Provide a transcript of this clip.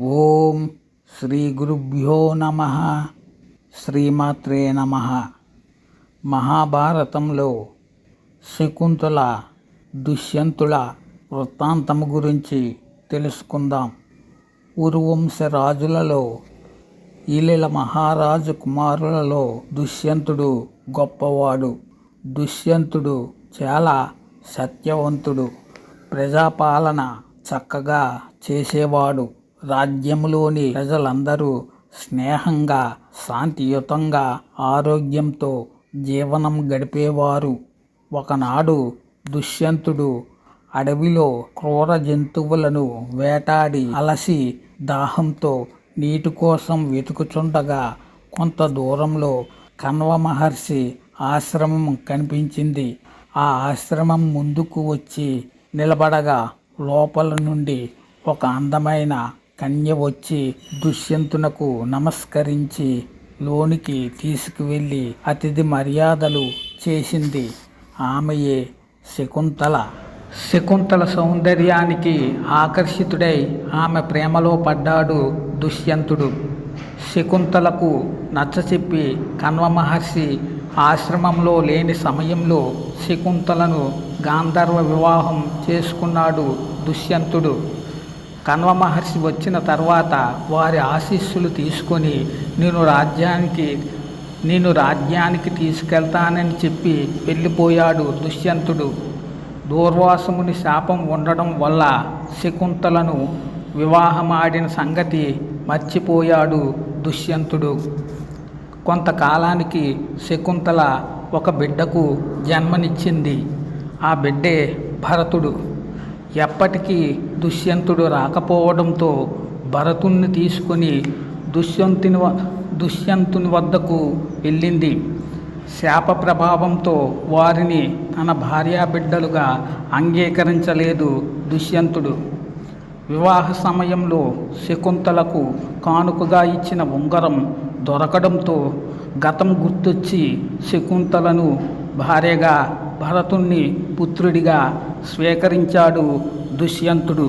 ఓం శ్రీ గురుభ్యో నమ. శ్రీమాత్రే నమ. మహాభారతంలో శకుంతల దుష్యంతుల వృత్తాంతం గురించి తెలుసుకుందాం. ఉరువంశ రాజులలో ఈలిల మహారాజు కుమారులలో దుష్యంతుడు గొప్పవాడు. దుష్యంతుడు చాలా సత్యవంతుడు. ప్రజాపాలన చక్కగా చేసేవాడు. రాజ్యములోని ప్రజలందరూ స్నేహంగా శాంతియుతంగా ఆరోగ్యంతో జీవనం గడిపేవారు. ఒకనాడు దుష్యంతుడు అడవిలో క్రూర జంతువులను వేటాడి అలసి దాహంతో నీటి కోసం వెతుకుచుండగా కొంత దూరంలో కన్వ మహర్షి ఆశ్రమం కనిపించింది. ఆ ఆశ్రమం ముందుకు వచ్చి నిలబడగా లోపల నుండి ఒక అందమైన కన్య వచ్చి దుష్యంతునకు నమస్కరించి లోనికి తీసుకువెళ్ళి అతిథి మర్యాదలు చేసింది. ఆమెయే శకుంతల. శకుంతల సౌందర్యానికి ఆకర్షితుడై ఆమె ప్రేమలో పడ్డాడు దుష్యంతుడు. శకుంతలకు నచ్చచెప్పి కన్వ మహర్షి ఆశ్రమంలో లేని సమయంలో శకుంతలను గాంధర్వ వివాహం చేసుకున్నాడు దుష్యంతుడు. కన్వ మహర్షి వచ్చిన తర్వాత వారి ఆశీస్సులు తీసుకొని నేను రాజ్యానికి నేను రాజ్యానికి తీసుకెళ్తానని చెప్పి వెళ్ళిపోయాడు దుష్యంతుడు. దూర్వాసముని శాపం ఉండడం వల్ల శకుంతలను వివాహమాడిన సంగతి మర్చిపోయాడు దుష్యంతుడు. కొంతకాలానికి శకుంతల ఒక బిడ్డకు జన్మనిచ్చింది. ఆ బిడ్డే భరతుడు. ఎప్పటికీ దుష్యంతుడు రాకపోవడంతో భరతుణ్ణి తీసుకొని దుష్యంతుని దుష్యంతుని వద్దకు వెళ్ళింది. శాప ప్రభావంతో వారిని తన భార్యా బిడ్డలుగా అంగీకరించలేదు దుష్యంతుడు. వివాహ సమయంలో శకుంతలకు కానుకగా ఇచ్చిన ఉంగరం దొరకడంతో గతం గుర్తొచ్చి శకుంతలను భార్యగా భరతుణ్ణి పుత్రుడిగా స్వీకరించాడు దుష్యంతుడు.